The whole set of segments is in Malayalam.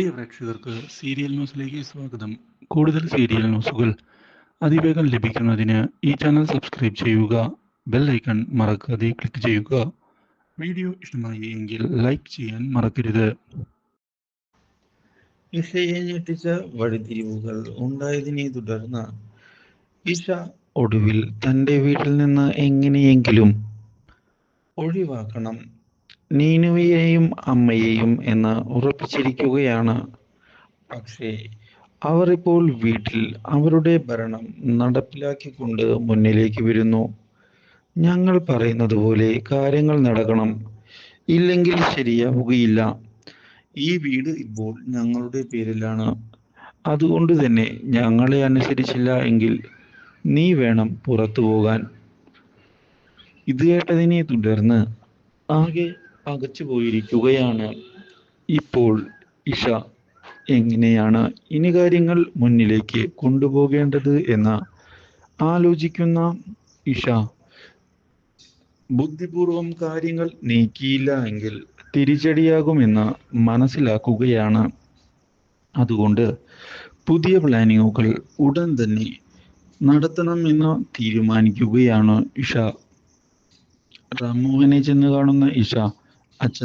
പ്രിയ പ്രേക്ഷകർക്ക് സീരിയൽ ന്യൂസിലേക്ക് സ്വാഗതം. കൂടുതൽ സീരിയൽ ന്യൂസുകൾ അതിവേഗം ലഭിക്കുന്നതിന് ഈ ചാനൽ സബ്സ്ക്രൈബ് ചെയ്യുക ബെൽ ഐക്കൺ മറക്കാതെ ക്ലിക്ക് ചെയ്യുക. വീഡിയോ ഇഷ്ടമായി എങ്കിൽ ലൈക്ക് ചെയ്യാൻ മറക്കരുത്. ഇഷയെ ഞെട്ടിച്ച വഴിതിരിവുകൾ ഉണ്ടായതിനെ തുടർന്ന് ഇഷ ഒടുവിൽ തന്റെ വീട്ടിൽ നിന്ന് എങ്ങനെയെങ്കിലും ഒഴിവാക്കണം. നീനുവയെയും അമ്മയെയും എന്ന് ഉറപ്പിച്ചിരിക്കുകയാണ്. പക്ഷേ അവർ ഇപ്പോൾ വീട്ടിൽ അവരുടെ ഭരണം നടപ്പിലാക്കിക്കൊണ്ട് മുന്നിലേക്ക് വരുന്നു. ഞങ്ങൾ പറയുന്നത് പോലെ കാര്യങ്ങൾ നടക്കണം. ഇല്ലെങ്കിൽ ശരിയാവുകയില്ല. ഈ വീട് ഇപ്പോൾ ഞങ്ങളുടെ പേരിലാണ്. അതുകൊണ്ട് തന്നെ ഞങ്ങളെ അനുസരിച്ചില്ല എങ്കിൽ നീ വേണം പുറത്തു പോകാൻ. ഇത് കേട്ടതിനെ തുടർന്ന് ആകെ പകച്ചു പോയിരിക്കുകയാണ് ഇപ്പോൾ ഇഷ എങ്ങനെയാണ് ഇനി കാര്യങ്ങൾ മുന്നിലേക്ക് കൊണ്ടുപോകേണ്ടത് എന്ന് ആലോചിക്കുന്ന ഇഷ ബുദ്ധിപൂർവം കാര്യങ്ങൾ നീക്കിയില്ല എങ്കിൽ തിരിച്ചടിയാകുമെന്ന് മനസ്സിലാക്കുകയാണ്. അതുകൊണ്ട് പുതിയ പ്ലാനിങ്ങുകൾ ഉടൻ തന്നെ നടത്തണമെന്ന് തീരുമാനിക്കുകയാണ് ഇഷ. റാമുവിനെ ചെന്ന് കാണുന്ന ഇഷ അച്ഛ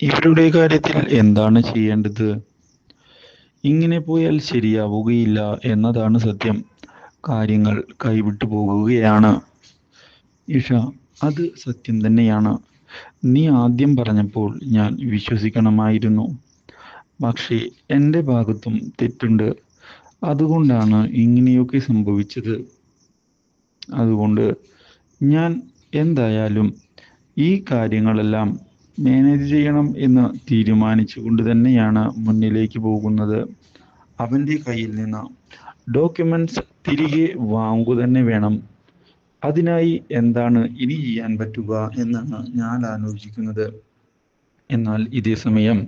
ഇവരുടെ കാര്യത്തിൽ എന്താണ് ചെയ്യേണ്ടത്? ഇങ്ങനെ പോയാൽ ശരിയാവുകയില്ല എന്നതാണ് സത്യം. കാര്യങ്ങൾ കൈവിട്ടു പോകുകയാണ്. ഇഷ അത് സത്യം തന്നെയാണ്. നീ ആദ്യം പറഞ്ഞപ്പോൾ ഞാൻ വിശ്വസിക്കണമായിരുന്നു. പക്ഷേ എന്റെ ഭാഗത്തും തെറ്റുണ്ട്. അതുകൊണ്ടാണ് ഇങ്ങനെയൊക്കെ സംഭവിച്ചത്. അതുകൊണ്ട് ഞാൻ എന്തായാലും ഈ കാര്യങ്ങളെല്ലാം മാനേജ് ചെയ്യണം എന്ന് തീരുമാനിച്ചുകൊണ്ട് തന്നെയാണ് മുന്നിലേക്ക് പോകുന്നത്. അവന്റെ കയ്യിൽ നിന്ന് ഡോക്യുമെന്റ്സ് തിരികെ വാങ്ങുക തന്നെ വേണം. അതിനായി എന്താണ് ഇനി ചെയ്യാൻ പറ്റുക എന്നാണ് ഞാൻ ആലോചിക്കുന്നത്. എന്നാൽ ഇതേ സമയം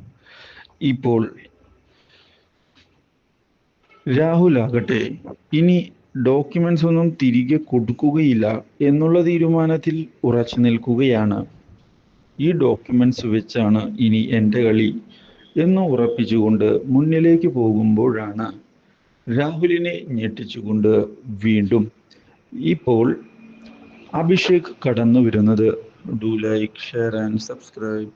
ഇപ്പോൾ രാഹുൽ ആകട്ടെ ഇനി ഡോക്യുമെന്റ്സ് ഒന്നും തിരികെ കൊടുക്കുകയില്ല എന്നുള്ള തീരുമാനത്തിൽ ഉറച്ചു നിൽക്കുകയാണ്. ഈ ഡോക്യുമെന്റ്സ് വെച്ചാണ് ഇനി എന്റെ കളി എന്ന് ഉറപ്പിച്ചുകൊണ്ട് മുന്നിലേക്ക് പോകുമ്പോഴാണ് രാഹുലിനെ ഞെട്ടിച്ചുകൊണ്ട് വീണ്ടും ഇപ്പോൾ അഭിഷേക് കടന്നു വരുന്നത് do like share and subscribe